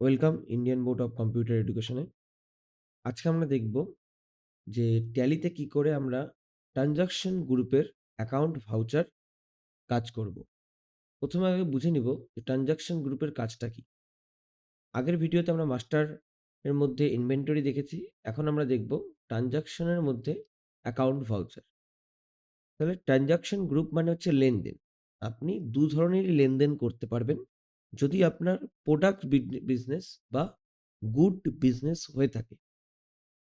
Welcome Indian board of computer এডুকেশনে। আজকে আমরা দেখব যে ট্যালিতে কি করে আমরা ট্রান্সেকশন গ্রুপের অ্যাকাউন্ট ভাউচার কাজ করব। প্রথমে আগে বুঝে নিব যে ট্রানজাকশন গ্রুপের কাজটা কি? আগের ভিডিওতে আমরা মাস্টার এর মধ্যে ইনভেন্টরি দেখেছি। এখন আমরা দেখব ট্রান্সেকশনের মধ্যে অ্যাকাউন্ট ভাউচার। তাহলে ট্রান্সেকশন গ্রুপ মানে হচ্ছে লেনদেন। আপনি দু ধরনেরই লেনদেন করতে পারবেন। যদি আপনার প্রোডাক্ট বিজনেস বা গুড বিজনেস হয়ে থাকে।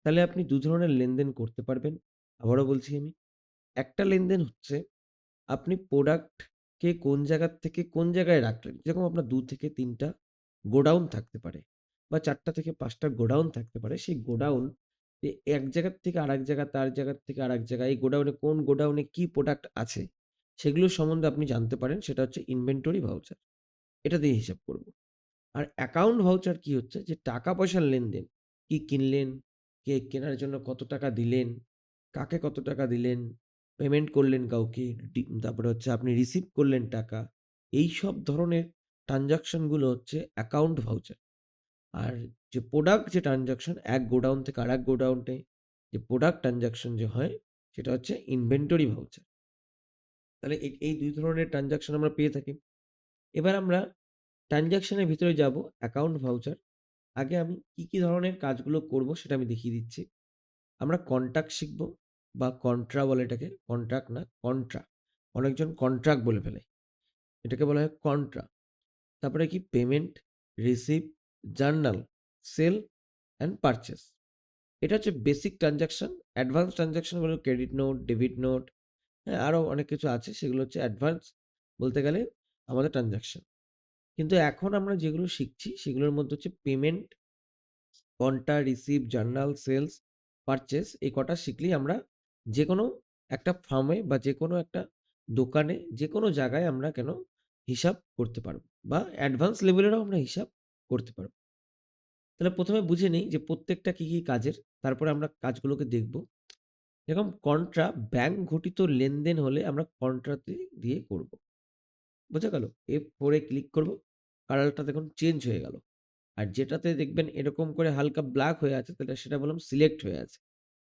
তাহলে আপনি দু ধরনের লেনদেন করতে পারবেন। আবারও বলছি আমি। একটা লেনদেন হচ্ছে আপনি প্রোডাক্টকে কোন জায়গার থেকে কোন জায়গায় রাখলেন। যেরকম আপনার দু থেকে তিনটা গোডাউন থাকতে পারে বা চারটা থেকে পাঁচটা গোডাউন থাকতে পারে। সেই গোডাউন এক জায়গার থেকে আরেক জায়গা, তার জায়গার থেকে আরেক জায়গায় এই গোডাউনে কোন গোডাউনে কি প্রোডাক্ট আছে সেগুলো সম্বন্ধে আপনি জানতে পারেন। সেটা হচ্ছে ইনভেন্টরি ভাউচার। এটা দিয়ে হিসাব করব। আর অ্যাকাউন্ট ভাউচার কি হচ্ছে যে টাকা পয়সার লেনদেন। কি কিনলেন, কে কেনার জন্য কত টাকা দিলেন, কাকে কত টাকা দিলেন, পেমেন্ট করলেন কাউকে, তারপরে হচ্ছে আপনি রিসিভ করলেন টাকা। এইসব ধরনের ট্রান্সেকশনগুলো হচ্ছে অ্যাকাউন্ট ভাউচার। আর যে প্রোডাক্ট যে ট্রানজাকশন এক গোডাউন থেকে আর এক গোডাউনে যে প্রোডাক্ট ট্রানজাকশন যে হয় সেটা হচ্ছে ইনভেন্টরি ভাউচার। তাহলে এই এই ২ ধরনের ট্রানজাকশন আমরা পেয়ে থাকি। এবার আমরা ট্রান্সেকশন এর ভিতরে যাব অ্যাকাউন্ট ভাউচার। আগে আমি কি, কি ধরনের কাজগুলো করব সেটা আমি দেখিয়ে দিচ্ছি। আমরা কন্ট্রাক্ট শিখব বা কন্ট্রা বলে এটাকে। কন্ট্রাক্ট না কন্ট্রা। অনেকজন কন্ট্রাক্ট বলে ফেলে। এটাকে বলা হয় কন্ট্রা। তারপরে কি payment, receive, journal, sale and purchase এটা হচ্ছে বেসিক ট্রান্সেকশন। অ্যাডভান্স ট্রান্সেকশন হলো ক্রেডিট নোট, ডেবিট নোট, হ্যাঁ? আরও অনেক কিছু আছে সেগুলো হচ্ছে অ্যাডভান্স বলতে গেলে আমাদের ট্রান্সেকশন। কিন্তু এখন আমরা যেগুলো শিখছি সেগুলোর মধ্যে হচ্ছে payment, contra, receive, journal, sales, purchase এই কটা শিখলেই আমরা যেকোনো একটা ফার্মে বা যেকোনো একটা দোকানে যেকোনো জায়গায় আমরা কেন হিসাব করতে পারব বা অ্যাডভান্স লেভেলেরও আমরা হিসাব করতে পারব। তাহলে প্রথমে বুঝে নিই যে প্রত্যেকটা কি, কি কাজের। তারপরে আমরা কাজগুলোকে দেখব। যেরকম কন্ট্রা ব্যাংক ঘটিত লেনদেন হলে আমরা কন্ট্রাতে দিয়ে করব। বোঝা গেল? F4 এ ক্লিক করব। কালারটা দেখুন চেঞ্জ হয়ে গেল। আর যেটাতে দেখবেন এরকম করে হালকা ব্লাক হয়ে আছে, তাহলে সেটা বললাম সিলেক্ট হয়ে আছে।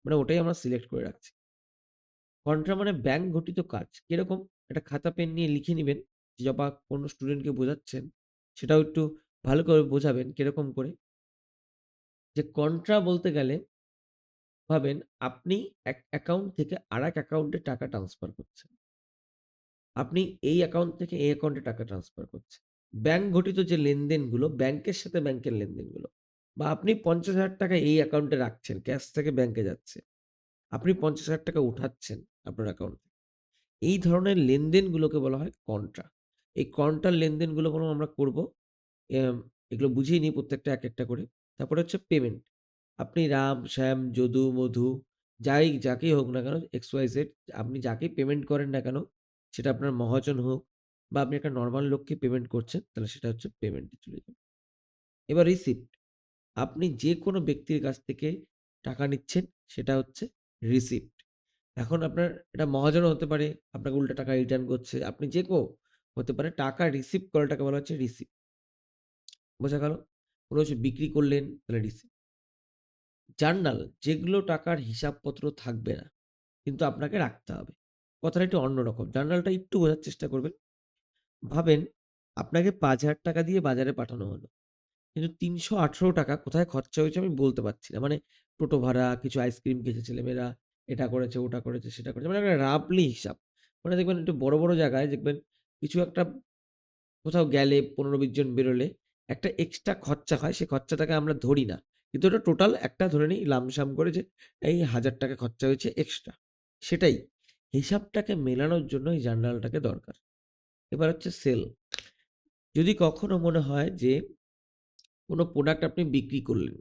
মানে ওটাই আমরা সিলেক্ট করে রাখছি। কন্ট্রা মানে ব্যাংক ঘটিত কাজ। কীরকম? একটা খাতা পেন নিয়ে লিখে নিবেন, যে বা কোনো স্টুডেন্টকে বোঝাচ্ছেন, সেটাও একটু ভালো করে বোঝাবেন কীরকম করে? যে কন্ট্রা বলতে গেলে, ভাবেন আপনি এক অ্যাকাউন্ট থেকে আর এক অ্যাকাউন্টে টাকা ট্রান্সফার করছেন। আপনি এই অ্যাকাউন্ট থেকে এই অ্যাকাউন্টে টাকা ট্রান্সফার করছেন। ব্যাংক ঘটিত যে লেনদেনগুলো ব্যাংকের সাথে ব্যাংকের লেনদেনগুলো বা আপনি ৳৫০,০০০ এই অ্যাকাউন্টে রাখছেন, ক্যাশ থেকে ব্যাংকে যাচ্ছে। আপনি ৳৫০,০০০ উঠাচ্ছেন আপনার অ্যাকাউন্ট। এই ধরনের লেনদেনগুলোকে বলা হয় কন্ট্রা। এই কন্ট্রার লেনদেনগুলো কোনো আমরা করব। এগুলো বুঝিয়ে নিই প্রত্যেকটা এক, একটা করে। তারপরে হচ্ছে পেমেন্ট। আপনি রাম, শ্যাম, যদু, মধু যাই যাকেই হোক না কেন এক্স ওয়াই জেড আপনি যাকেই পেমেন্ট করেন না কেন সেটা আপনার মহাজন হোক বা আপনি একটা নর্মাল লোককে পেমেন্ট করছেন তাহলে সেটা হচ্ছে পেমেন্টে চলে যাবে। এবার রিসিপ্ট। আপনি যেকোনো ব্যক্তির কাছ থেকে টাকা নিচ্ছেন সেটা হচ্ছে রিসিপ্ট। এখন আপনার এটা মহাজনও হতে পারে, আপনাকে উল্টা টাকা রিটার্ন করছে। আপনি যে কেউ হতে পারে টাকা রিসিভ করাটাকে বলা হচ্ছে রিসিপ্ট। বোঝা গেল? কোনো কিছু বিক্রি করলেন তাহলে রিসিপ্ট। জার্নাল যেগুলো টাকার হিসাবপত্র থাকবে না। কিন্তু আপনাকে রাখতে হবে। কথাটা একটু অন্যরকম। জার্নালটা একটু বোঝার চেষ্টা করবেন। ভাবেন আপনাকে ৳৫,০০০ দিয়ে বাজারে পাঠানো হলো। কিন্তু ৳৩১৮ কোথায় খরচা হয়েছে আমি বলতে পারছি না। মানে টোটো ভাড়া, কিছু আইসক্রিম খেয়েছে ছেলেমেয়েরা, এটা করেছে, ওটা করেছে, সেটা করেছে। মানে একটা রাফলি হিসাব। মানে দেখবেন একটু বড়, বড় জায়গায় দেখবেন কিছু একটা কোথাও গেলে ১৫-২০ জন বেরোলে একটা এক্সট্রা খরচা হয়। সেই খরচাটাকে আমরা ধরি না। কিন্তু ওটা টোটাল একটা ধরে নিই লামসাম করে যে এই ৳১,০০০ খরচা হয়েছে এক্সট্রা। সেটাই। হিসাবটাকে মেলানোর জন্য এই জার্নালটাকে দরকার। এবার হচ্ছে সেল। যদি কখনো মনে হয় যে কোনো প্রোডাক্ট আপনি বিক্রি করলেন।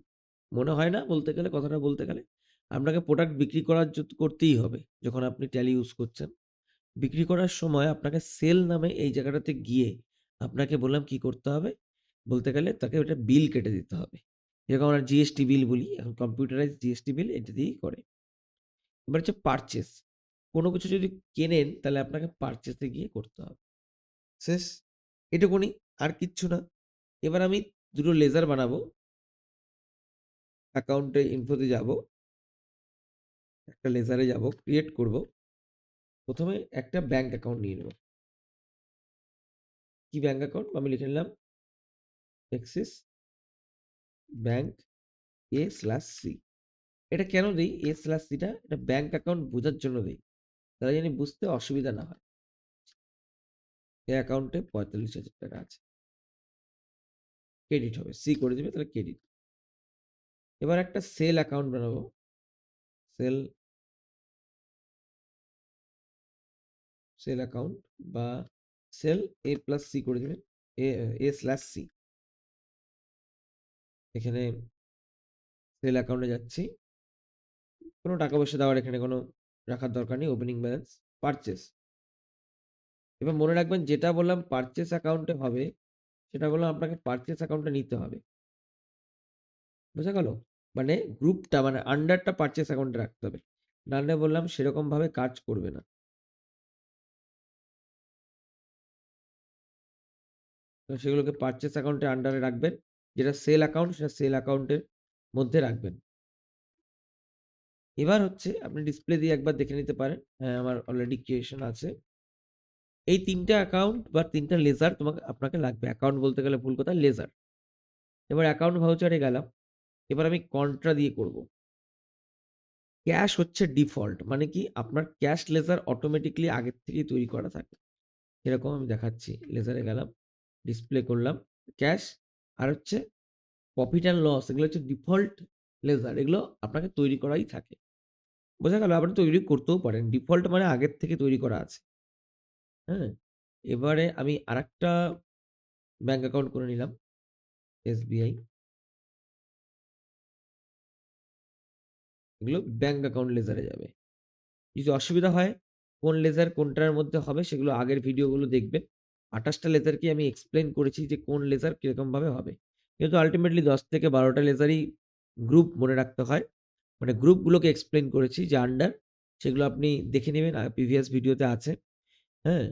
মনে হয় না বলতে গেলে কথাটা বলতে গেলে। আপনাকে প্রোডাক্ট বিক্রি করার করতেই হবে যখন আপনি ট্যালি ইউজ করছেন। বিক্রি করার সময় আপনাকে সেল নামে এই জায়গাটাতে গিয়ে আপনাকে বললাম কি করতে হবে? বলতে গেলে তাকে ওটা বিল কেটে দিতে হবে। যেরকম আমরা জিএসটি বিল বলি, এখন কম্পিউটারাইজড জিএসটি বিল এটা দিয়েই করে। এবার হচ্ছে পারচেজ। কোনো কিছু যদি কেনেন তাহলে আপনাকে পারচেজ এ গিয়ে করতে হবে। শেষ। এটুকুনি আর কিচ্ছু না। এবার আমি দুটো লেজার বানাবো। অ্যাকাউন্টে ইনফোতে যাব। একটা লেজারে যাব ক্রিয়েট করব। প্রথমে একটা ব্যাংক অ্যাকাউন্ট নিয়ে নেব। কি ব্যাংক অ্যাকাউন্ট আমি লিখে নিলাম Axis bank A slash C এটা কেন দিই? এ স্ল্যাশ সিটা এটা ব্যাংক অ্যাকাউন্ট বোঝার জন্য দিই। তারা জানি বুঝতে অসুবিধা না হয়। এই অ্যাকাউন্টে পঁয়তাল্লিশ হাজার টাকা আছে। ক্রেডিট হবে। সি করে দেবে, তাহলে ক্রেডিট এবার একটা সেল অ্যাকাউন্ট বানাবো। সেল সেল অ্যাকাউন্ট বা সেল এ প্লাস সি করে দিবেন। এ এ স্ল্যাশ সি এখানে সেল অ্যাকাউন্টে যাচ্ছি। কোনো টাকা পয়সা দেওয়ার এখানে কোনো রাখার দরকার নেই ওপেনিং ব্যালেন্স পারচেস এবার মনে রাখবেন, যেটা বললাম পারচেস অ্যাকাউন্টে হবে, সেটা বললাম আপনাকে পারচেস অ্যাকাউন্টে নিতে হবে। বোঝা গেল? মানে গ্রুপটা মানে আন্ডারটা পারচেস অ্যাকাউন্টে রাখতে হবে। নাহলে বললাম সেরকমভাবে কাজ করবে না। তো সেগুলোকে পারচেস অ্যাকাউন্টের আন্ডারে রাখবেন। যেটা সেল অ্যাকাউন্ট সেটা সেল অ্যাকাউন্টের মধ্যে রাখবেন। এবার হচ্ছে আপনি ডিসপ্লে দিয়ে একবার দেখে নিতে পারেন। হ্যাঁ আমার অলরেডি ক্রিয়েশন আছে। এই তিনটা অ্যাকাউন্ট বা তিনটা লেজার তোমাকে, আপনাকে লাগবে। অ্যাকাউন্ট বলতে গেলে ভুল কথা লেজার এবার অ্যাকাউন্ট ভাউচারে গেলাম। এবার আমি কন্ট্রা দিয়ে করব। ক্যাশ হচ্ছে ডিফল্ট মানে কি আপনার ক্যাশ লেজার অটোমেটিকলি আগের থেকেই তৈরি করা থাকে। এরকম আমি দেখাচ্ছি। লেজারে গেলাম ডিসপ্লে করলাম ক্যাশ আর হচ্ছে প্রফিট অ্যান্ড লস এগুলো হচ্ছে ডিফল্ট লেজার এগুলো আপনাকে তৈরি করাই থাকে। বোঝা গেল আপনি তৈরি করতেও পারেন। ডিফল্ট মানে আগের থেকে তৈরি করা আছে। হ্যাঁ? এবারে আমি আরেকটা ব্যাংক অ্যাকাউন্ট করে নিলাম, এসবিআই। এগুলো ব্যাংক অ্যাকাউন্ট লেজারে যাবে। যদি অসুবিধা হয়, কোন লেজার কোনটার মধ্যে হবে সেগুলো আগের ভিডিওগুলো দেখবেন। আঠাশটা লেজারকে আমি এক্সপ্লেন করেছি যে কোন লেজার কীরকমভাবে হবে। কিন্তু আলটিমেটলি দশ থেকে বারোটা লেজারই গ্রুপ মনে রাখতে হয়। মানে গ্রুপগুলোকে এক্সপ্লেন করেছি যে আন্ডার সেগুলো আপনি দেখে নেবেন প্রিভিয়াস ভিডিওতে আছে। হ্যাঁ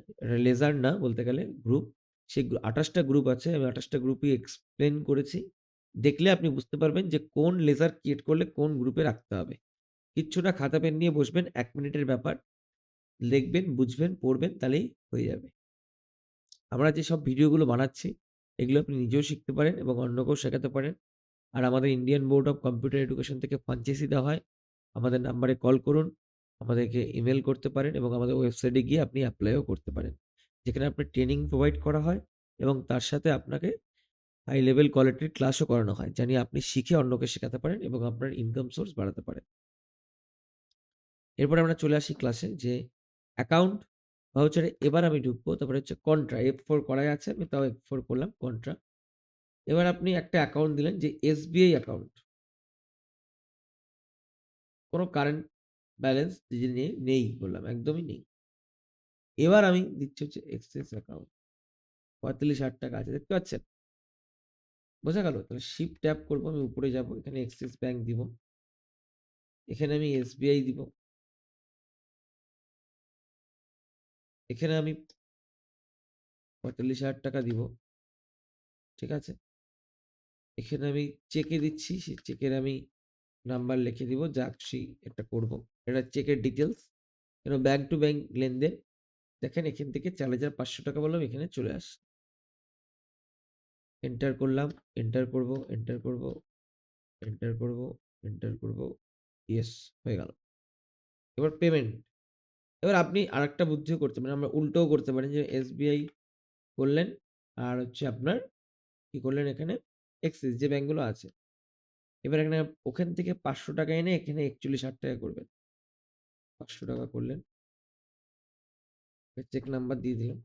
লেজার না বলতে গেলে গ্রুপ সে আঠাশটা গ্রুপ আছে, আমি আঠাশটা গ্রুপই এক্সপ্লেন করেছি। দেখলে আপনি বুঝতে পারবেন যে কোন লেজার ক্রিয়েট করলে কোন গ্রুপে রাখতে হবে। কিচ্ছু না, খাতা পেন নিয়ে বসবেন, এক মিনিটের ব্যাপার। দেখবেন, বুঝবেন, পড়বেন, তাহলেই হয়ে যাবে। আমরা যে সব ভিডিওগুলো বানাচ্ছি, এগুলো আপনি নিজেও শিখতে পারেন এবং অন্যকেও শেখাতে পারেন। আর আমাদের Indian board of computer education থেকে ফ্রাঞ্চাইজি দেওয়া হয়। আমাদের নাম্বারে কল করুন, আমাদেরকে ইমেল করতে পারেন এবং আমাদের ওয়েবসাইটে গিয়ে আপনি অ্যাপ্লাইও করতে পারেন। যেখানে আপনার ট্রেনিং প্রোভাইড করা হয় এবং তার সাথে আপনাকে হাই লেভেল কোয়ালিটির ক্লাসও করানো হয় জানি আপনি শিখে অন্যকে শেখাতে পারেন এবং আপনার ইনকাম সোর্স বাড়াতে পারেন। এরপরে আমরা চলে আসি ক্লাসে যে অ্যাকাউন্ট ভাউচারে এবার আমি ঢুকবো, তারপরে হচ্ছে কন্ট্রা এফ ফোর করাই আছে, আমি তাও এফ ফোর করলাম কন্ট্রা এবার আপনি একটা অ্যাকাউন্ট দিলেন যে এসবিআই অ্যাকাউন্ট কোনো কারেন্ট ব্যালেন্স নেই নেই বললাম, একদমই নেই। এবার আমি দিচ্ছি হচ্ছে এক্সেস অ্যাকাউন্ট পঁয়তাল্লিশ হাজার টাকা আছে, দেখতে পাচ্ছেন? বোঝা গেল? তাহলে শিপ ট্যাপ করব, আমি উপরে যাব, এখানে এক্সিস ব্যাংক দিব। এখানে আমি এসবিআই দিব। এখানে আমি পঁয়তাল্লিশ হাজার টাকা দিব। ঠিক আছে? এখানে আমি চেকে দিচ্ছি সেই চেকের আমি নাম্বার লিখে দিব, যা খুশি একটা করব। এটা চেকের ডিটেলস কেন ব্যাংক টু ব্যাংক লেনদেন। দেখেন এখান থেকে চার হাজার পাঁচশো টাকা বললাম, এখানে চলে আস। এন্টার করলাম এন্টার করব এন্টার করব এন্টার করব এন্টার করব ইয়েস হয়ে গেল। এবার পেমেন্ট এবার আপনি আরেকটা বুদ্ধিও করতে পারেন, আমরা উল্টোও করতে পারেন যে এসবিআই করলেন, আর হচ্ছে আপনার কি করলেন এখানে? এক্সিস যে ব্যাংকগুলো আছে। এবার এখানে ওখান থেকে পাঁচশো টাকা এনে এখানে একচল্লিশ হাজার টাকা করবেন। পাঁচশো টাকা করলেন। চেক নাম্বার দিয়ে দিলাম।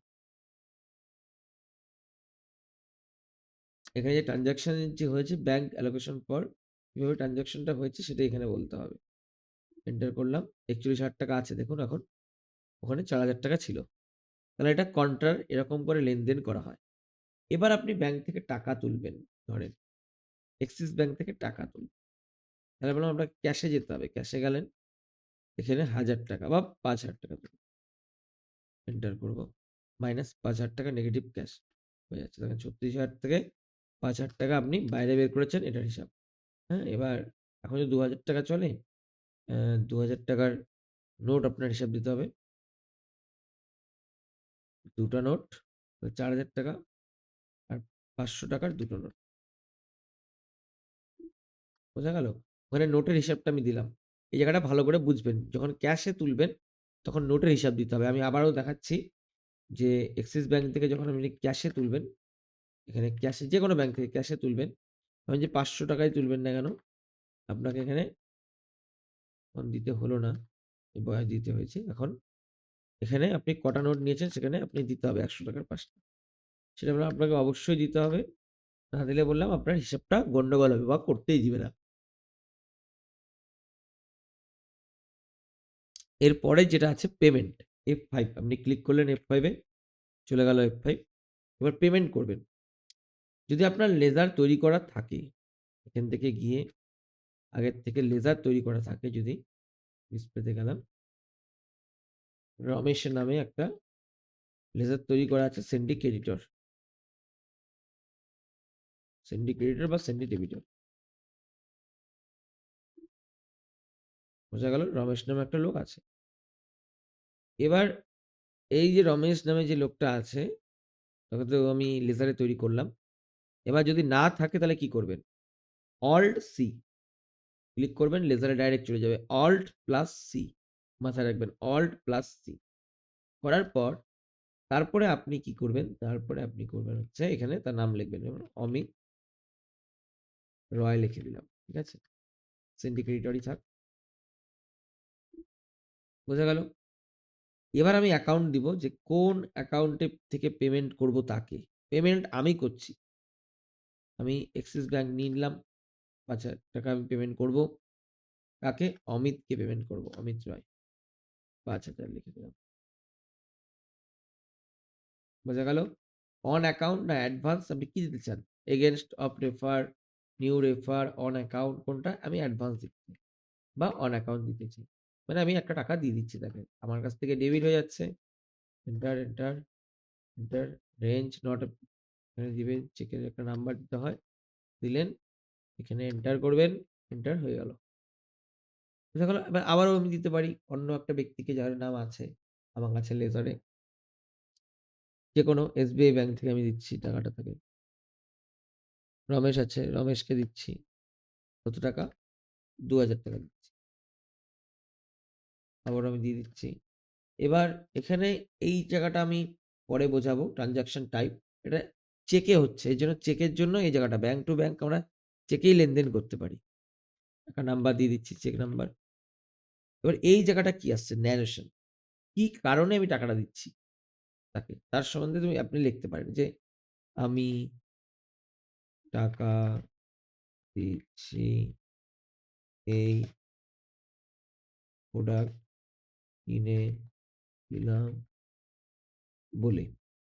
এখানে যে ট্রানজাকশন যে হয়েছে ব্যাংক অ্যালোকেশন পর কীভাবে ট্রানজাকশনটা হয়েছে সেটা এখানে বলতে হবে। এন্টার করলাম, একচল্লিশ হাজার টাকা আছে। দেখুন এখন, ওখানে চার হাজার টাকা ছিল। তাহলে এটা কন্ট্রার এরকম করে লেনদেন করা হয়। এবার আপনি ব্যাংক থেকে টাকা তুলবেন। ধরেন এক্সিস ব্যাংক থেকে টাকা তুলবেন তাহলে বললাম আপনাকে ক্যাশে যেতে হবে। ক্যাশে গেলেন, এখানে হাজার টাকা বা পাঁচ হাজার টাকা এন্টার করব। মাইনাস পাঁচ হাজার টাকা নেগেটিভ ক্যাশ হয়ে যাচ্ছে। দেখেন ছত্রিশ হাজার থেকে পাঁচ হাজার টাকা আপনি বাইরে বের করেছেন এটার হিসাব। হ্যাঁ এবার এখন যদি দু হাজার টাকা চলে দু হাজার টাকার নোট আপনার হিসাব দিতে হবে। দুটো নোট চার হাজার টাকা আর পাঁচশো টাকার দুটো নোট বোঝা গেল? ওখানে নোটের হিসাবটা আমি দিলাম। এই জায়গাটা ভালো করে বুঝবেন। যখন ক্যাশে তুলবেন, তখন নোটের হিসাব দিতে হবে। আমি আবারও দেখাচ্ছি যে এক্সিস ব্যাংক থেকে যখন আপনি ক্যাশে তুলবেন, এখানে ক্যাশে যে কোনো ব্যাংক থেকে ক্যাশে তুলবেন আমি যে পাঁচশো টাকায় তুলবেন না কেন, আপনাকে এখানে এখন দিতে হলো না। বয়স দিতে হয়েছে। এখন এখানে আপনি কটা নোট নিয়েছেন, সেখানে আপনি দিতে হবে একশো টাকার পাঁচটা। সেটা আপনাকে অবশ্যই দিতে হবে। না দিলে বললাম আপনার হিসাবটা গন্ডগোল হবে বা করতেই দিবে না। এরপরে যেটা আছে পেমেন্ট এফ ফাইভ আপনি ক্লিক করলেন এফ ফাইভে চলে গেল এফ ফাইভ এবার পেমেন্ট করবেন। যদি আপনার লেজার তৈরি করা থাকে, এখান থেকে গিয়ে, আগের থেকে লেজার তৈরি করা থাকে যদি ডিসপ্লেতে গেলাম। রমেশের নামে একটা লেজার তৈরি করা আছে সেন্ডিক এডিটর সেন্ডিক এডিটর বা সেন্ডি ডেবিটর বোঝা গেল রমেশ নামে একটা লোক আছে। এবার এই যে রমেশ নামে যে লোকটা আছে, তাকে তো আমি লেজারে তৈরি করলাম। এবার যদি না থাকে তাহলে কি করবেন? অল্ট সি ক্লিক করবেন লেজারে ডাইরেক্ট চলে যাবে। অল্ট প্লাস সি মাথায় রাখবেন অল্ট প্লাস সি করার পর তারপরে আপনি কি করবেন? তারপরে আপনি করবেন হচ্ছে এখানে তার নাম লিখবেন, যেমন অমিত রয় লিখে দিলাম, ঠিক আছে? সিন্ডিকেটরই থাক। বোঝা গেল? এবার আমি অ্যাকাউন্ট দিব যে কোন অ্যাকাউন্টে থেকে পেমেন্ট করব তাকে। পেমেন্ট আমি করছি। আমি এক্সিস ব্যাংক নিয়ে নিলাম, পাঁচ হাজার টাকা আমি পেমেন্ট করব। কাকে অমিতকে পেমেন্ট করব, অমিত রয়। পাঁচ হাজার লিখে দিলাম। বোঝা গেল? অন অ্যাকাউন্ট না অ্যাডভান্স আপনি কি দিতে চান? Against of refer new refer on account কোনটা? আমি অ্যাডভান্স দিচ্ছি। বা অন অ্যাকাউন্ট দিতেছি মানে আমি একটা টাকা দিয়ে দিচ্ছি তাকে। আমার কাছ থেকে ডেবিট হয়ে যাচ্ছে। Enter enter enter range not এখানে দিবেন চেকের একটা নাম্বার দিতে হয়, দিলেন, এখানে এন্টার করবেন এন্টার হয়ে গেল। বুঝা গেল এবার আবারও আমি দিতে পারি, অন্য একটা ব্যক্তিকে যার নাম আছে, আমার কাছে লেজারে যে কোনো এসবিআই ব্যাংক থেকে আমি দিচ্ছি টাকাটা তাকে। রমেশ আছে, রমেশকে দিচ্ছি। কত টাকা? দু হাজার টাকা আবার আমি দিয়ে দিচ্ছি। এবার এখানে এই জায়গাটা আমি পরে বোঝাবো ট্রানজাকশন টাইপ এটা চেকে হচ্ছে এই জন্য চেকের জন্য এই জায়গাটা ব্যাংক টু ব্যাংক আমরা চেকেই লেনদেন করতে পারি। একটা নাম্বার দিয়ে দিচ্ছি চেক নাম্বার এবার এই জায়গাটা কি আসছে? ন্যারেশন কি কারণে আমি টাকাটা দিচ্ছি? তাকে, তার সম্বন্ধে তুমি, আপনি লিখতে পারেন যে, আমি টাকা দিচ্ছি এই প্রোডাক্ট কিনে দিলাম। বলে।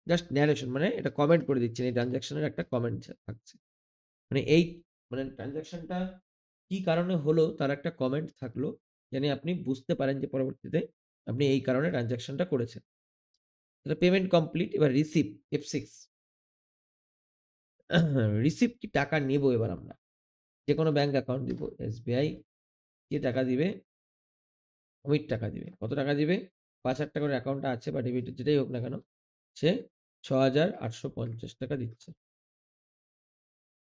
জাস্ট ন্যারেশন মানে এটা কমেন্ট করে দিচ্ছেন। এই ট্রানজাকশনের একটা কমেন্ট থাকছে। মানে এই মানে ট্রানজাকশনটা কি কারণে হলো, তার একটা কমেন্ট থাকল। জানি আপনি বুঝতে পারেন যে পরবর্তীতে আপনি এই কারণে ট্রানজাকশনটা করেছেন। তাহলে পেমেন্ট কমপ্লিট এবার রিসিভ এফ সিক্স রিসিভ কি টাকা নেব এবার আমরা? যে কোনো ব্যাংক অ্যাকাউন্ট দিব এসবিআই কে টাকা দিবে? অমিত টাকা দিবে। কত টাকা দিবে? পাঁচ হাজার টাকার অ্যাকাউন্টটা আছে বা ডেবিট যেটাই হোক না কেন, সে ছ হাজার আটশো পঞ্চাশ টাকা দিচ্ছে।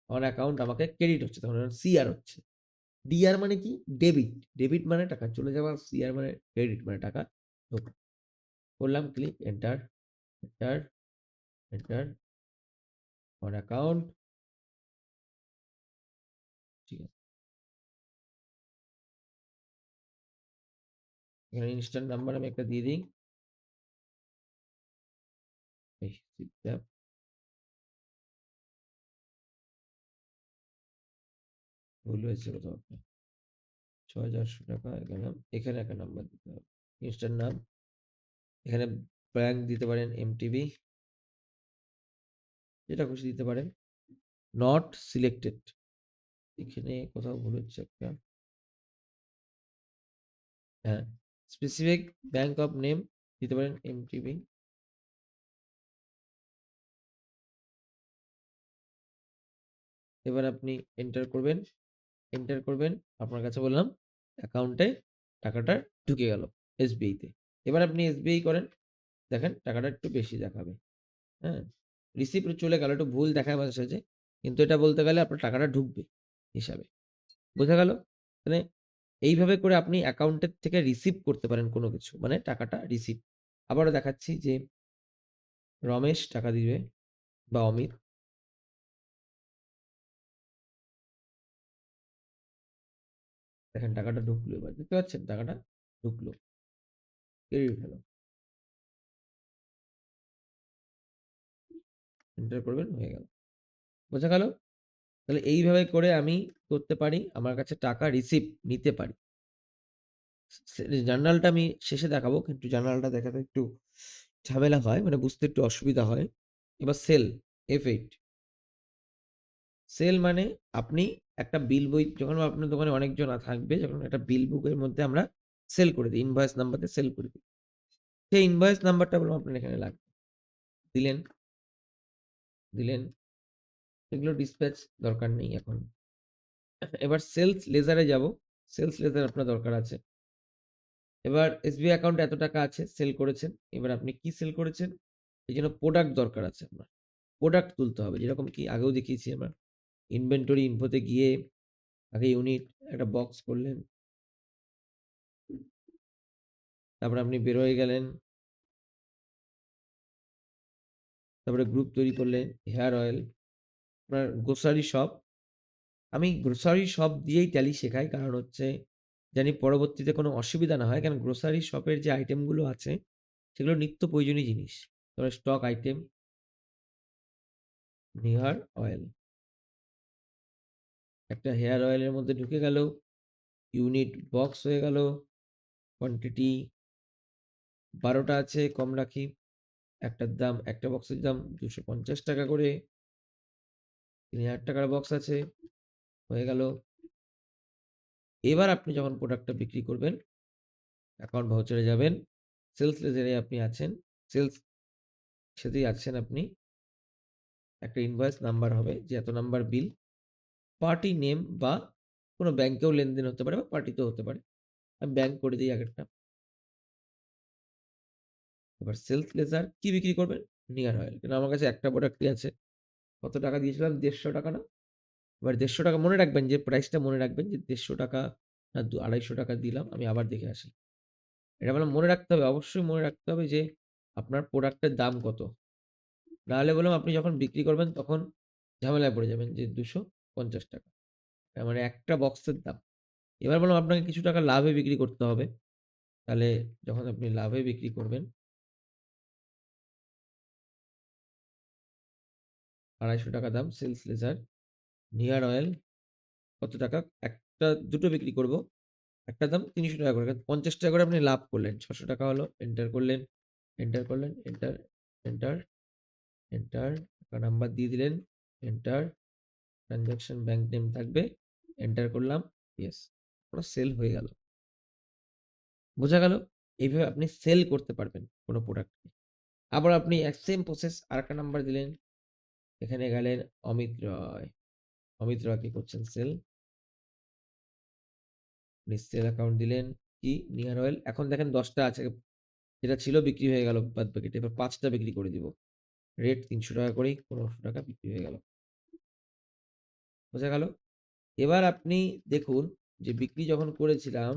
আমার অ্যাকাউন্ট আমাকে ক্রেডিট হচ্ছে, তখন সিআর হচ্ছে। ডিআর মানে কি? ডেবিট ডেবিট মানে টাকা। চলে যাওয়া সিআর মানে ক্রেডিট মানে টাকা। ঢোকা। করলাম ক্লিক এন্টার এন্টার এন্টার আমার অ্যাকাউন্ট এখানে ইনস্ট্যান্ট নাম্বার আমি একটা দিয়ে দিই। ভুল হয়েছে কোথাও। একটা ছ হাজারশো টাকা, এখানে এখানে একটা নাম্বার দিতে হবে। ইনস্ট্যান্ট নাম এখানে ব্যাংক দিতে পারেন এমটিবি যেটা খুশি দিতে পারেন। নট সিলেক্টেড এখানে কোথাও ভুল হচ্ছে একটা। হ্যাঁ। স্পেসিফিক ব্যাংক অফ নেম দিতে পারেন এমটিবি এবার আপনি এন্টার করবেন। এন্টার করবেন। আপনার কাছে বললাম অ্যাকাউন্টে টাকাটা ঢুকে গেল এসবিআই তে। এবার আপনি এসবিআই করেন। দেখেন টাকাটা একটু বেশি দেখাবে। হ্যাঁ? রিসিপ্ট চলে গেল। একটু ভুল দেখায় মাঝে। কিন্তু এটা বলতে গেলে আপনার টাকাটা ঢুকবে হিসাবে। বোঝা গেল? মানে এইভাবে করে আপনি অ্যাকাউন্টের থেকে রিসিভ করতে পারেন কোনো কিছু। মানে টাকাটা রিসিভ। আবারও দেখাচ্ছি যে রমেশ টাকা দিবে বা অমিত। দেখেন টাকাটা ঢুকলো এবার। দেখতে পাচ্ছেন টাকাটা ঢুকলো। ক্রেডিট হলো। এন্টার করবেন, হয়ে গেল। বোঝা গেল? তাহলে এইভাবে করে আমি করতে পারি। আমার কাছে টাকা রিসিভ নিতে পারি। জার্নালটা আমি শেষে দেখাবো। কিন্তু জার্নালটা দেখাতে একটু ঝামেলা হয়। মানে বুঝতে একটু অসুবিধা হয়। এবার সেল F8 সেল মানে আপনি একটা বিল বই, যখন আপনার দোকানে অনেকজন থাকবে, যখন একটা বিল বুকের মধ্যে আমরা সেল করে দিই। ইনভয়েস নাম্বার দিয়ে সেল করে দিই। সেই ইনভয়েস নাম্বারটা বললাম আপনার এখানে লাগবে। দিলেন। দিলেন। এগুলো ডিসপ্যাচ দরকার নেই এখন। এবার সেলস লেজারে যাব। সেলস লেজার আপনার দরকার আছে। এবার এসবিআই অ্যাকাউন্টে এত টাকা আছে, সেল করেছেন। এবার আপনি কি সেল করেছেন? এই জন্য প্রোডাক্ট দরকার আছে আপনার। প্রোডাক্ট তুলতে হবে। যেরকম কি আগেও দেখিয়েছি আমরা। ইনভেন্টরি ইনফোতে গিয়ে আগে ইউনিট একটা বক্স করলেন। তারপরে আপনি বের হয়ে গেলেন। তারপরে গ্রুপ তৈরি করলেন, হেয়ার অয়েল, আপনার গ্রোসারি শপ। আমি গ্রোসারি শপ দিয়েই ট্যালি শেখাই। কারণ হচ্ছে জানি পরবর্তীতে কোনো অসুবিধা না হয়। কারণ গ্রোসারি শপের যে আইটেমগুলো আছে, সেগুলো নিত্য প্রয়োজনীয় জিনিস। তারপরে স্টক আইটেম। Hair oil. একটা হেয়ার অয়েলের মধ্যে ঢুকে গেল। ইউনিট বক্স হয়ে গেল। কোয়ান্টিটি বারোটা আছে কম রাখি। একটার দাম, একটা বক্সের দাম ৳২৫০ করে। ৳৩০০০ টাকার বক্স আছে। হয়ে গেল। এবার আপনি যখন প্রোডাক্টটা বিক্রি করবেন, অ্যাকাউন্ট ভাউচারে যাবেন। সেলস লেজারে আপনি আছেন। সেলস সাথেই আছেন আপনি। একটা ইনভয়েস নাম্বার হবে যে এত নাম্বার বিল। পার্টি নেম বা কোনো ব্যাংকেও লেনদেন হতে পারে বা পার্টিতেও হতে পারে। আমি ব্যাংক করে দেই আগেরটা। এবার সেলস লেজার কি বিক্রি করবেন? Hair oil. কিন্তু আমার কাছে একটা প্রোডাক্টই আছে। কত টাকা দিয়েছিলাম? ৳১৫০ না? এবার ৳১৫০ মনে রাখবেন যে প্রাইসটা মনে রাখবেন যে ৳১৫০ না দু ৳২৫০ দিলাম। আমি আবার দেখে আসি। এটা বললাম মনে রাখতে হবে। অবশ্যই মনে রাখতে হবে যে, আপনার প্রোডাক্টের দাম কত? নাহলে বললাম আপনি যখন বিক্রি করবেন তখন ঝামেলায় পড়ে যাবেন যে ৳২৫০ তার মানে একটা বক্সের দাম। এবার বললাম আপনাকে কিছু টাকা লাভে বিক্রি করতে হবে। তাহলে যখন আপনি লাভে বিক্রি করবেন ৳২৫০ দাম সেলস লেজার। নিয়ার অয়েল কত টাকা? একটা দুটো বিক্রি করব। একটা দাম ৳৩০০ করে। ৳৫০ করে আপনি লাভ করলেন। ৳৬০০ হলো। এন্টার করলেন, এন্টার করলেন, এন্টার, এন্টার, এন্টার, টাকা নাম্বার দিয়ে দিলেন, এন্টার, ট্রান্সেকশন ব্যাংক নেম থাকবে। এন্টার করলাম। ইয়েস। আপনার সেল হয়ে গেল। বোঝা গেল? এইভাবে আপনি সেল করতে পারবেন কোনো প্রোডাক্টকে। আবার আপনি এক সেম প্রসেস আরেকটা নাম্বার দিলেন। এখানে গেলেন অমিত রয়। অমিত রয়কে করছেন সেল। সেল অ্যাকাউন্ট দিলেন কি? Hair oil. এখন দেখেন দশটা আছে। যেটা ছিল বিক্রি হয়ে গেল বাদ বাকিটা। এবার পাঁচটা বিক্রি করে দিব। রেট ৳৩০০ করেই ৳১৫০০ বিক্রি হয়ে গেল। বোঝা গেল? এবার আপনি দেখুন যে বিক্রি যখন করেছিলাম,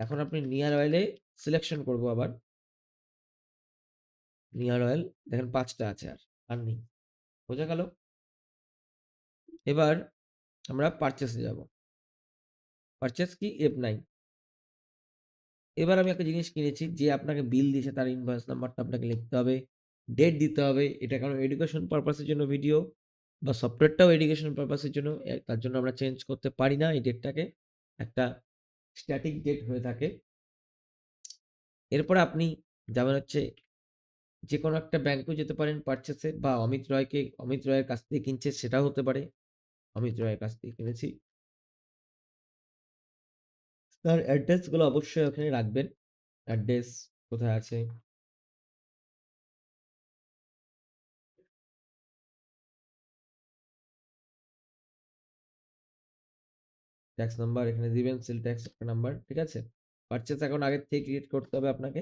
এখন আপনি নিয়ার অয়েলে সিলেকশন করব আবার। নিয়ার অয়েল দেখেন পাঁচটা আছে আর, আর নেই। বোঝা গেল? এবার আমরা পারচেসে যাব। পারচেস কি? এফ নাইন এবার আমি একটা জিনিস কিনেছি যে আপনাকে বিল দিয়েছে, তার ইনভয়েস নাম্বারটা আপনাকে লিখতে হবে। ডেট দিতে হবে। এটা কারণ এডুকেশন পারপাসের জন্য ভিডিও বা সফটওয়্যারটাও এডুকেশন পারপাসের জন্য তার জন্য আমরা চেঞ্জ করতে পারি না, এই ডেটটাকে। একটা স্ট্যাটিক ডেট হয়ে থাকে। এরপরে আপনি যাবেন হচ্ছে যে কোনো একটা ব্যাংকেও যেতে পারেন পারচেসে বা অমিত রয়কে, অমিত রয়ের কাছ থেকে কিনছে, সেটাও হতে পারে। অমিত রয়ের কাছ থেকে কিনেছি। তার অ্যাড্রেসগুলো অবশ্যই ওখানে রাখবেন। অ্যাড্রেস কোথায় আছে? ট্যাক্স নাম্বার এখানে দিবেন সেল ট্যাক্স নাম্বার ঠিক আছে পারচেস অ্যাকাউন্ট আগের থেকে ক্রিয়েট করতে হবে আপনাকে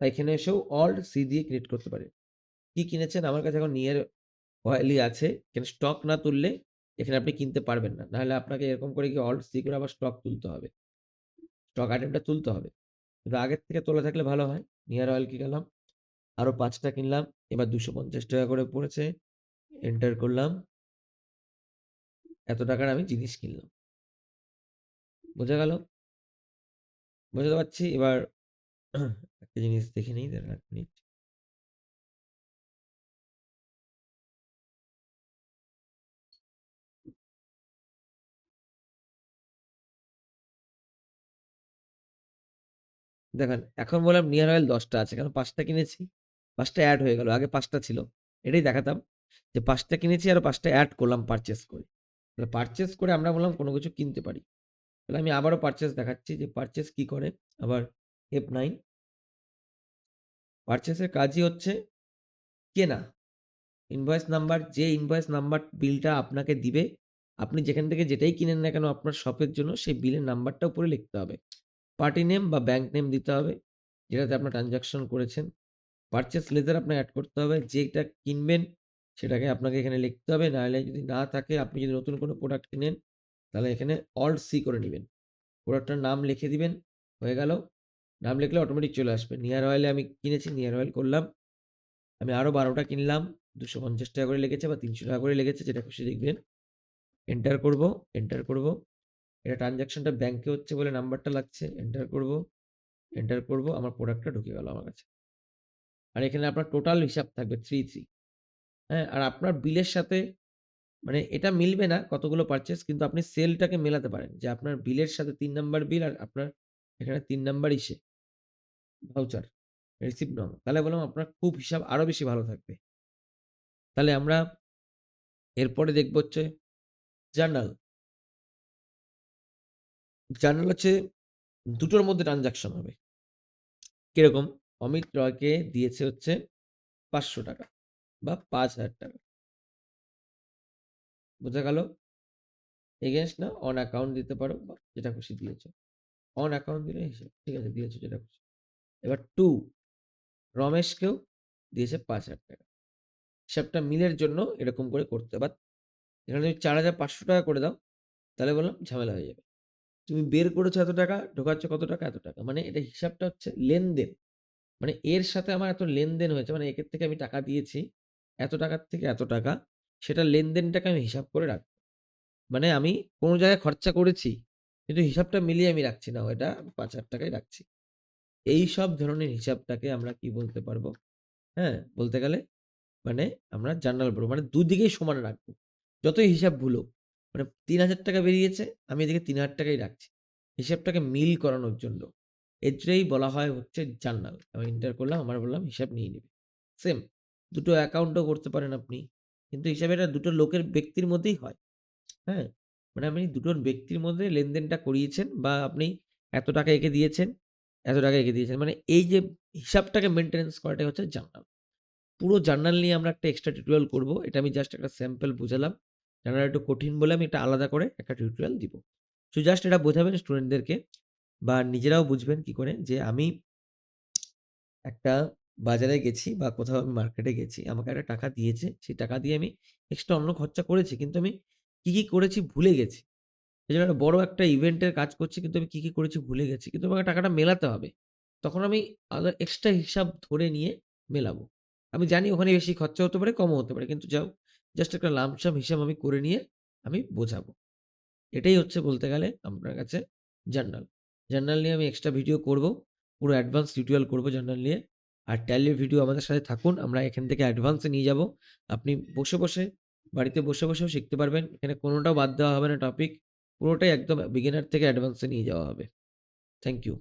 তাই এখানে এসেও অল্ট সি দিয়ে ক্রিয়েট করতে পারে কি কিনেছেন আমার কাছে এখন নিয়ার অয়েলি আছে এখানে স্টক না তুললে এখানে আপনি কিনতে পারবেন না। নাহলে আপনাকে এরকম করে কি অল্ট সি করে আবার স্টক তুলতে হবে। স্টক আইটেমটা তুলতে হবে। কিন্তু আগের থেকে তোলা থাকলে ভালো হয়। নিয়ার অয়েল কি গেলাম। আরও পাঁচটা কিনলাম। এবার দুশো পঞ্চাশ টাকা করে পড়েছে। এন্টার করলাম। এত টাকার আমি জিনিস কিনলাম। বোঝা গেল? বুঝতে পারছি? এবার একটা জিনিস দেখে নিই। এক মিনিট। দেখেন, এখন বললাম নিয়ার অয়েল দশটা আছে, কারণ পাঁচটা কিনেছি, পাঁচটা অ্যাড হয়ে গেল, আগে পাঁচটা ছিল, এটাই দেখাতাম যে পাঁচটা কিনেছি আর পাঁচটা অ্যাড করলাম পারচেস করে। তাহলে পারচেস করে আমরা বললাম কোনো কিছু কিনতে পারি। তাহলে আমি আবারও পারচেস দেখাচ্ছি যে পারচেস কি করে, আবার এফ নাইন পারচেসের কাজই হচ্ছে কেনা। ইনভয়েস নাম্বার যে ইনভয়েস নাম্বার বিলটা আপনাকে দিবে, আপনি যেখান থেকে যেটাই কিনেন না কেন আপনার শপের জন্য, সেই বিলের নাম্বারটা উপরে লিখতে হবে। পার্টি নেম বা ব্যাংক নেম দিতে হবে, যেটাতে আপনার ট্রানজাকশন করেছেন। পারচেস লেজার আপনার অ্যাড করতে হবে যেটা কিনবেন সেটাকে আপনাকে এখানে লিখতে হবে। নাহলে যদি না থাকে, আপনি যদি নতুন কোনো প্রোডাক্ট কিনেন, তাহলে এখানে অল্ট সি করে নেবেন। প্রোডাক্টটার নাম লিখে দিবেন, হয়ে গেল। নাম লিখলে অটোমেটিক চলে আসবে। নিয়ার অয়েলে আমি কিনেছি নিয়ার অয়েল করলাম। আমি আরও বারোটা কিনলাম, দুশো পঞ্চাশ টাকা করে লেগেছে বা তিনশো টাকা করে লেগেছে, যেটা খুশি দেখবেন। এন্টার করব এন্টার করব। এটা ট্রানজাকশনটা ব্যাংকে হচ্ছে বলে নাম্বারটা লাগছে এন্টার করব এন্টার করব, আমার প্রোডাক্টটা ঢুকে গেল আমার কাছে। আর এখানে আপনার টোটাল হিসাব থাকবে থ্রি থ্রি হ্যাঁ আর আপনার বিলের সাথে মানে এটা মিলবে না কতগুলো পারচেস কিন্তু আপনি সেলটাকে মেলাতে পারেন। যে আপনার বিলের সাথে তিন নাম্বার বিল আর আপনার এখানে তিন নাম্বার ইসে ভাউচার রিসিভ নং তাহলে বললাম আপনার খুব হিসাব আরও বেশি ভালো থাকবে। তাহলে আমরা এরপরে দেখব হচ্ছে জার্নাল জার্নাল হচ্ছে দুটোর মধ্যে ট্রানজাকশন হবে। কীরকম? অমিত রয়কে দিয়েছে হচ্ছে পাঁচশো টাকা বা পাঁচ হাজার টাকা। বোঝা গেল? এগেনস্ট না অন অ্যাকাউন্ট দিতে পারো বা যেটা খুশি দিয়েছ। অন অ্যাকাউন্ট দিলে হিসেবে, ঠিক আছে, দিয়েছ যেটা খুশি। এবার টু রমেশকেও দিয়েছে পাঁচ হাজার টাকা। হিসাবটা মিলের জন্য এরকম করে করতে। বাট এখানে তুমি চার হাজার পাঁচশো টাকা করে দাও, তাহলে বললাম ঝামেলা হয়ে যাবে। তুমি বের করেছ এত টাকা, ঢোকাচ্ছ কত টাকা? এত টাকা। মানে এটা হিসাবটা হচ্ছে লেনদেন। মানে এর সাথে আমার এত লেনদেন হয়েছে মানে একের থেকে আমি টাকা দিয়েছি, এত টাকার থেকে এত টাকা, সেটা লেনদেনটাকে আমি হিসাব করে রাখব। মানে আমি কোনো জায়গায় খরচা করেছি, কিন্তু হিসাবটা মিলিয়ে আমি রাখছি না, এটা পাঁচ হাজার টাকাই রাখছি। এই সব ধরনের হিসাবটাকে আমরা কি বলতে পারব? হ্যাঁ বলতে গেলে মানে আমরা জার্নাল বলব। মানে দুদিকেই সমান রাখব। যতই হিসাব ভুলো মানে তিন হাজার টাকা বেরিয়েছে, আমি এদিকে তিন হাজার টাকাই রাখছি। হিসাবটাকে মিল করানোর জন্য। এর জন্যই বলা হয় হচ্ছে জার্নাল। আমি ইন্টার করলাম, আমার বললাম, হিসাব নিয়ে নেবে। সেম দুটো অ্যাকাউন্টও করতে পারেন আপনি। কিন্তু হিসাবে এটা দুটো লোকের ব্যক্তির মধ্যেই হয়। হ্যাঁ মানে আপনি দুটোর ব্যক্তির মধ্যে লেনদেনটা করিয়েছেন বা আপনি এত টাকা এঁকে দিয়েছেন, এত টাকা এঁকে দিয়েছেন। মানে এই যে হিসাবটাকে মেনটেন্যান্স করাটাই হচ্ছে জার্নাল। পুরো জার্নাল নিয়ে আমরা একটা এক্সট্রা টিউটোরিয়াল করব। এটা আমি জাস্ট একটা স্যাম্পল বোঝালাম। জার্নাল একটু কঠিন বলে আমি এটা আলাদা করে একটা টিউটোরিয়াল দিব। সো জাস্ট এটা বোঝাবেন স্টুডেন্টদেরকে বা নিজেরাও বুঝবেন কি করে যে আমি একটা বাজারে গেছি বা কোথাও আমি মার্কেটে গেছি, আমাকে একটা টাকা দিয়েছে, সেই টাকা দিয়ে আমি এক্সট্রা অন্য খরচা করেছি, কিন্তু আমি কি কি করেছি ভুলে গেছি। এই জন্য একটা বড় একটা ইভেন্টের কাজ করছি, কিন্তু আমি কি কি করেছি ভুলে গেছি, কিন্তু আমাকে টাকাটা মেলাতে হবে। তখন আমি আলাদা এক্সট্রা হিসাব ধরে নিয়ে মেলাবো। আমি জানি ওখানে বেশি খরচা হতে পারে, কমও হতে পারে, কিন্তু যাও জাস্ট একটা লামসাম হিসাব আমি করে নিয়ে আমি বোঝাবো। এটাই হচ্ছে বলতে গেলে আপনার কাছে জার্নাল জার্নাল নিয়ে আমি এক্সট্রা ভিডিও করব, পুরো অ্যাডভান্স টিউটোরিয়াল করব জার্নাল নিয়ে। আর ট্যালির ভিডিও আমাদের সাথে থাকুন, আমরা এখান থেকে অ্যাডভান্সে নিয়ে যাব। আপনি বসে বসে, বাড়িতে বসে বসেও শিখতে পারবেন। এখানে কোনোটাও বাদ দেওয়া হবে না টপিক পুরোটাই একদম বিগিনার থেকে অ্যাডভান্সে নিয়ে যাওয়া হবে। Thank you